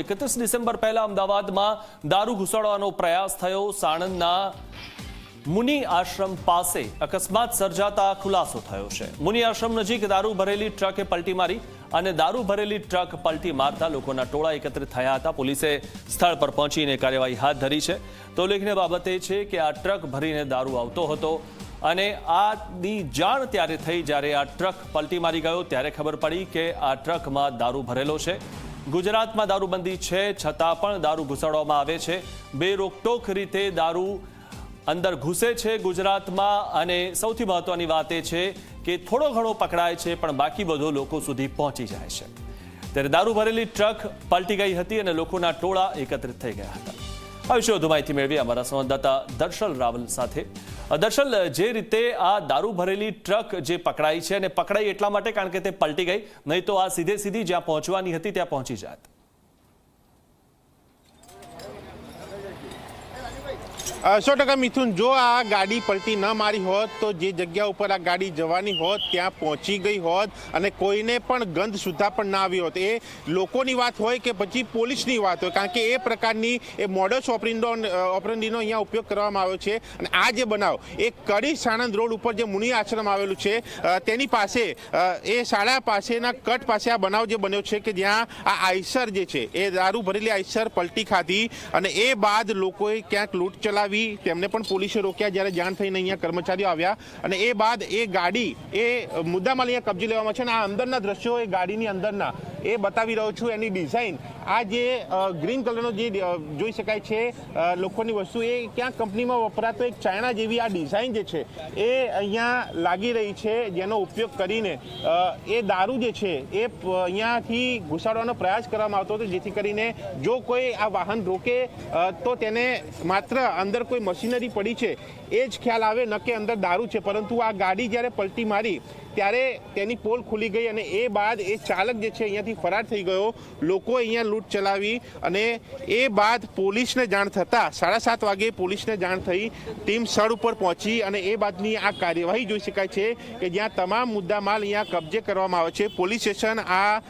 એકત્રીસ ડિસેમ્બર પહેલા અમદાવાદમાં દારૂ ઘુસાડવાનો પ્રયાસ થયો. સાણંદના મુનિ આશ્રમ પાસે અકસ્માત સર્જાતા ખુલાસો થયો છે. મુનિ આશ્રમ નજીક દારૂ ભરેલી ટ્રકે પલટી મારી અને દારૂ ભરેલી ટ્રક પલટી મારતા લોકોના ટોળા એકત્રિત થયા હતા. પોલીસે સ્થળ પર પહોંચીને કાર્યવાહી હાથ ધરી છે. તો ઉલ્લેખનીય બાબત એ છે કે આ ટ્રક ભરીને દારૂ આવતો હતો અને આની જાણ ત્યારે થઈ જ્યારે આ ટ્રક પલટી મારી ગયો. ત્યારે ખબર પડી કે આ ટ્રકમાં દારૂ ભરેલો છે. ગુજરાતમાં દારૂબંધી છે, છતાં પણ દારૂ ઘૂસાડવામાં આવે છે. બે રોકટોક રીતે દારૂ અંદર ઘૂસે છે ગુજરાતમાં અને સૌથી મહત્વની વાત એ છે કે થોડો ઘણો પકડાય છે, પણ બાકી બધો લોકો સુધી પહોંચી જાય છે. ત્યારે દારૂ ભરેલી ટ્રક પલટી ગઈ હતી અને લોકોના ટોળા એકત્રિત થઈ ગયા હતા. આ વિશે વધુ માહિતી મેળવી અમારા સંવાદદાતા દર્શલ રાવલ સાથે. દર્શલ, જે રીતે આ દારૂ ભરેલી ટ્રક જે પકડાઈ છે અને પકડાઈ એટલા માટે કારણ કે તે પલટી ગઈ, નહીં તો આ સીધે સીધી જ્યાં પહોંચવાની હતી ત્યાં પહોંચી જાત. સો ટકા મિથુન, જો આ ગાડી પલટી ન મારી હોત, તો જે જગ્યા ઉપર આ ગાડી જવાની હોત, ત્યાં પહોંચી ગઈ હોત અને કોઈને પણ ગંધ સુધા પણ ના આવી હોત. એ લોકોની વાત હોય કે પછી પોલીસની વાત હોય, કારણ કે એ પ્રકારની એ મોડસ ઓપરિન્ડો ઓપરેન્ડીનો અહીંયા ઉપયોગ કરવામાં આવ્યો છે. અને આ જે બનાવ, એ કડી સાણંદ રોડ ઉપર જે મુનિ આશ્રમ આવેલું છે તેની પાસે એ શાળા પાસેના કટ પાસે આ બનાવ જે બન્યો છે કે જ્યાં આ આઈસર જે છે, એ દારૂ ભરેલી આઈસર પલટી ખાધી અને એ બાદ લોકોએ ક્યાંક લૂંટ ચલાવી તેમને પણ પોલીસે રોક્યા જ્યારે જાણ થઈને અહીંયા કર્મચારીઓ આવ્યા અને એ બાદ એ ગાડી, એ મુદ્દામાલ અહીંયા કબજે લેવામાં છે અને આ અંદરના દ્રશ્યો એ ગાડીની અંદરના. એ બતાવી રહ્યો છું એની ડિઝાઇન આ જે ગ્રીન કલરનો જે જોઈ શકાય છે લોખંડની વસ્તુ, એ ક્યાં કંપનીમાં વપરાતો એક ચાઇના જેવી આ ડિઝાઇન જે છે, એ અહીંયા લાગી રહી છે, જેનો ઉપયોગ કરીને. એ દારૂ જે છે, એ અહીંયાથી ઘુસાડવાનો પ્રયાસ કરવામાં આવતો હતો, જેથી કરીને જો કોઈ આ વાહન રોકે તો તેને માત્ર અંદર કોઈ મશીનરી પડી છે, એ જ ખ્યાલ આવે, ન કે અંદર દારૂ છે. પરંતુ આ ગાડી જ્યારે પલટી મારી, ત્યારે તેની પોલ ખુલી ગઈ અને એ બાદ એ ચાલક જે છે અહીંયાથી ફરાર થઈ ગયો. લોકો અહીંયા લૂંટ ચલાવી અને એ બાદ પોલીસને જાણ થતાં સાડા સાત વાગે પોલીસને જાણ થઈ ટીમ સ્થળ ઉપર પહોંચી અને એ બાદની આ કાર્યવાહી જોઈ શકાય છે કે જ્યાં તમામ મુદ્દામાલ અહીંયા કબજે કરવામાં આવે છે. પોલીસ સ્ટેશન આ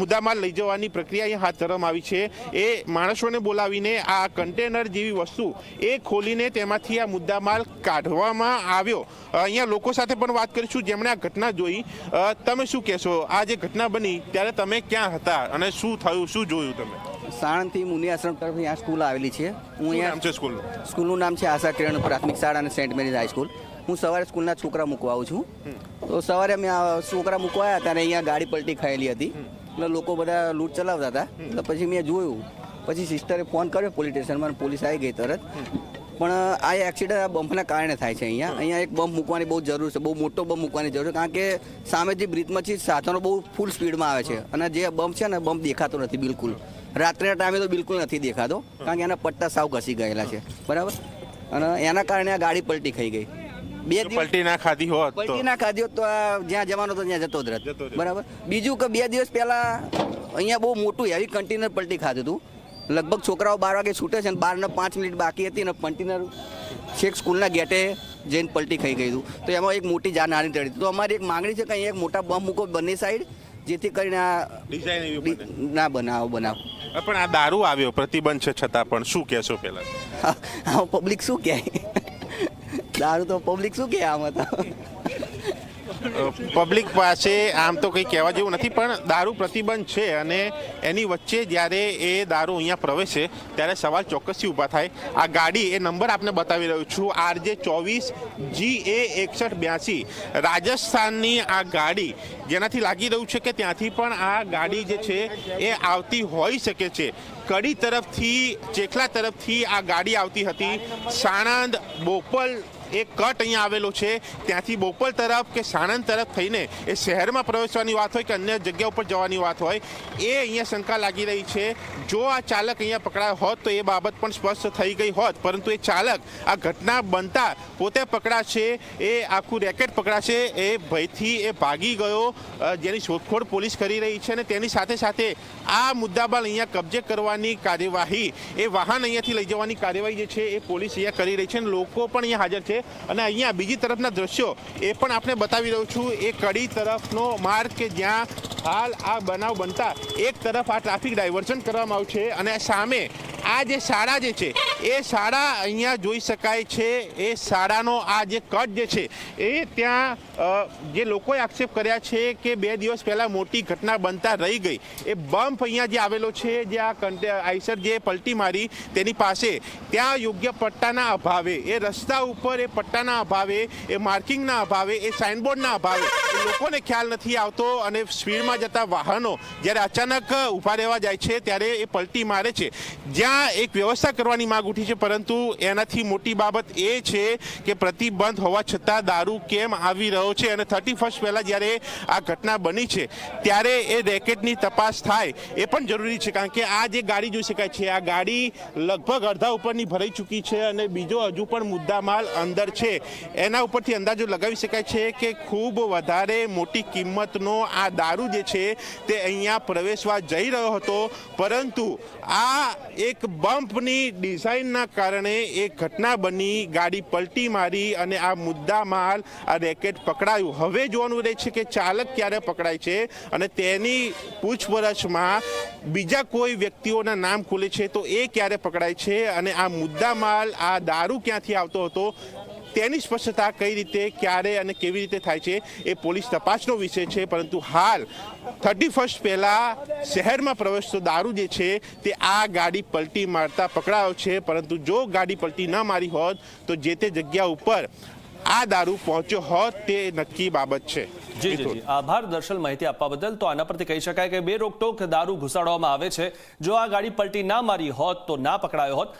મુદ્દામાલ લઈ જવાની પ્રક્રિયા અહીંયા હાથ ધરવામાં આવી છે. એ માણસોને બોલાવીને આ કન્ટેનર જેવી વસ્તુ એ ખોલીને તેમાંથી આ મુદ્દામાલ કાઢવામાં આવ્યો. અહીંયા લોકો સાથે પણ વાત કરીશું. જેમણે આ ઘટના જોઈ. તમે શું કહેશો? આ જે ઘટના બની, ત્યારે તમે ક્યાં હતા અને શું થયું? શું જોયું તમે? સાણંદથી મુનિ આશ્રમ તરફ અહીંયા સ્કૂલ આવેલી છે. હું અહીંયા છે સ્કૂલનું? સ્કૂલનું નામ છે આશા કિરણ પ્રાથમિક શાળા અને સેન્ટ મેરીઝ હાઈસ્કૂલ હું સવારે સ્કૂલના છોકરા મૂકવા આવું છું. તો સવારે અમે છોકરા મૂકવા આવ્યા ત્યારે અહીંયા ગાડી પલટી ખાયેલી હતી. એટલે લોકો બધા લૂંટ ચલાવતા હતા. એટલે પછી મેં જોયું. પછી સિસ્ટરે ફોન કર્યો પોલીસ સ્ટેશનમાં પોલીસ આવી ગઈ તરત. પણ આ એક્સિડન્ટ આ બમ્પના કારણે થાય છે અહીંયા. અહીંયા એક બમ્પ મૂકવાની બહુ જરૂર છે બહુ મોટો બમ્પ મૂકવાની જરૂર છે કારણ કે સામે જે બ્રિજમાંથી સાધનો બહુ ફૂલ સ્પીડમાં આવે છે. અને જે બમ્પ છે ને બમ્પ દેખાતો નથી બિલકુલ. રાત્રિના ટાઈમે તો બિલકુલ નથી દેખાતો કારણ કે એના પટ્ટા સાવ ઘસી ગયેલા છે. બરાબર? અને એના કારણે આ ગાડી પલટી ખાઈ ગઈ. બે દિવસ પલટી ના ખાધી હોત પલટી ના ખાધી હોત તો જ્યાં જવાનો તો ત્યાં જતો જ રહેત. બરાબર? બીજું કે બે દિવસ પહેલા અહીંયા બહુ મોટું હેવી કન્ટેનર પલટી ખાધું હતું. લગભગ છોકરાઓ બાર વાગે છૂટે છે અને બારને પાંચ મિનિટ બાકી હતી અને કન્ટેનર છેક સ્કૂલના ગેટે જઈને પલટી ખાઈ ગયું હતું. તો એમાં એક મોટી જાનહાની ટળી હતી. તો અમારી એક માંગણી છે કે અહીંયા એક મોટા બમ મૂકો બંને સાઈડ જેથી કરીને આ ડિઝાઇન ના બનાવો બનાવો. પણ આ દારૂ આવ્યો પ્રતિબંધ છે છતાં પણ. શું કહેશો પહેલાં હા પબ્લિક શું કહે? દારૂ તો પબ્લિક શું કહે આમાં તો? પબ્લિક પાસે આમ તો કંઈ કહેવા જેવું નથી, પણ દારૂ પ્રતિબંધ છે અને એની વચ્ચે જ્યારે એ દારૂ અહીંયા પ્રવેશે, ત્યારે સવાલ ચોક્કસથી ઊભા થાય. આ ગાડી, એ નંબર આપને બતાવી રહ્યો છું, આરજે ચોવીસ જી એ એકસઠ બ્યાસી. રાજસ્થાનની આ ગાડી, જેનાથી લાગી રહ્યું છે કે ત્યાંથી પણ આ ગાડી જે છે, એ આવતી હોઈ શકે છે. કડી તરફથી, ચેખલા તરફથી આ ગાડી આવતી હતી. સાણંદ, બોપલ એક કટ અહીંયા આવેલો છે. ત્યાંથી બોપલ તરફ કે સાણંદ તરફ થઈને એ શહેરમાં પ્રવેશવાની વાત હોય કે અન્ય જગ્યા ઉપર જવાની વાત હોય, એ અહીંયા શંકા લાગી રહી છે. જો આ ચાલક અહીંયા પકડાયો હોત તો એ બાબત પણ સ્પષ્ટ થઈ ગઈ હોત. પરંતુ એ ચાલક આ ઘટના બનતા પોતે પકડાશે, એ આખું રેકેટ પકડાશે, એ ભયથી એ ભાગી ગયો જેની શોધખોળ પોલીસ કરી રહી છે અને તેની સાથે સાથે આ મુદ્દાબાલ અહીંયા કબજે કરવાની કાર્યવાહી, એ વાહન અહીંયાથી લઈ જવાની કાર્યવાહી જે છે એ પોલીસ અહીંયા કરી રહી છે અને લોકો પણ અહીંયા હાજર છે. અને અહીંયા બીજી તરફના દ્રશ્યો એ પણ આપણે બતાવી રહ્યું છું. એ કડી તરફનો માર્ગ કે જ્યાં હાલ આ બનાવ બનતા એક તરફ આ ટ્રાફિક ડાયવર્ઝન કરવામાં આવ્યું છે અને સામે આ જે શાળા જે છે એ શાળા અહીંયા જોઈ શકાય છે. એ શાળાનો આ જે કટ જે છે, એ ત્યાં જે લોકોએ આક્ષેપ કર્યા છે કે બે દિવસ પહેલાં મોટી ઘટના બનતા રહી ગઈ. એ બમ્પ અહીંયા જે આવેલો છે, જે આ આઈસર જે પલટી મારી તેની પાસે, ત્યાં યોગ્ય પટ્ટાના અભાવે, એ રસ્તા ઉપર એ પટ્ટાના અભાવે, એ માર્કિંગના અભાવે, એ સાઇનબોર્ડના અભાવે લોકોને ખ્યાલ નથી આવતો અને સ્પીડમાં જતા વાહનો જ્યારે અચાનક ઊભા રહેવા જાય છે, ત્યારે એ પલટી મારે છે. જ્યાં એક વ્યવસ્થા કરવાની માંગ ઉઠી છે, પરંતુ એનાથી મોટી બાબત એ છે કે પ્રતિબંધ હોવા છતાં દારૂ કેમ આવી રહ્યો છે અને થર્ટી ફર્સ્ટ પહેલાં જ્યારે આ ઘટના બની છે, ત્યારે એ રેકેટની તપાસ થાય એ પણ જરૂરી છે, કારણ કે આ જે ગાડી જોઈ શકાય છે, આ ગાડી લગભગ અડધા ઉપરની ભરાઈ ચૂકી છે અને બીજો હજુ પણ મુદ્દામાલ અંદર છે. એના ઉપરથી અંદાજો લગાવી શકાય છે કે ખૂબ વધારે મોટી કિંમતનો આ દારૂ જે છે તે અહીંયા પ્રવેશવા જઈ રહ્યો હતો, પરંતુ આ એક બમ્પની ડિઝાઇનના કારણે એ ઘટના બની, ગાડી પલટી મારી અને આ મુદ્દા માલ આ રેકેટ પકડાયું. હવે જોવાનું રહે છે કે ચાલક ક્યારે પકડાય છે અને તેની પૂછપરછમાં બીજા કોઈ વ્યક્તિઓના નામ ખુલે છે તો એ ક્યારે પકડાય છે અને આ મુદ્દા માલ આ દારૂ ક્યાંથી આવતો હતો તેની સ્પષ્ટતા કઈ રીતે ક્યારે અને કેવી રીતે થાય છે એ પોલીસ તપાસનો વિષય છે પરંતુ હાલ થર્ટી ફર્સ્ટ પહેલાં શહેરમાં પ્રવેશતો દારૂ જે છે તે આ ગાડી પલટી મારતા પકડાયો છે પરંતુ જો ગાડી પલટી ન મારી હોત તો જે તે જગ્યા ઉપર આ દારૂ પહોંચ્યો હોત તે નક્કી બાબત છે. જી જી આભાર દર્શન માહિતી આપવા બદલ. તો આના પરથી કહી શકાય કે બે રોકટોક દારૂ ઘુસાડવામાં આવે છે. જો આ ગાડી પલટી ના મારી હોત તો ના પકડાયો હોત.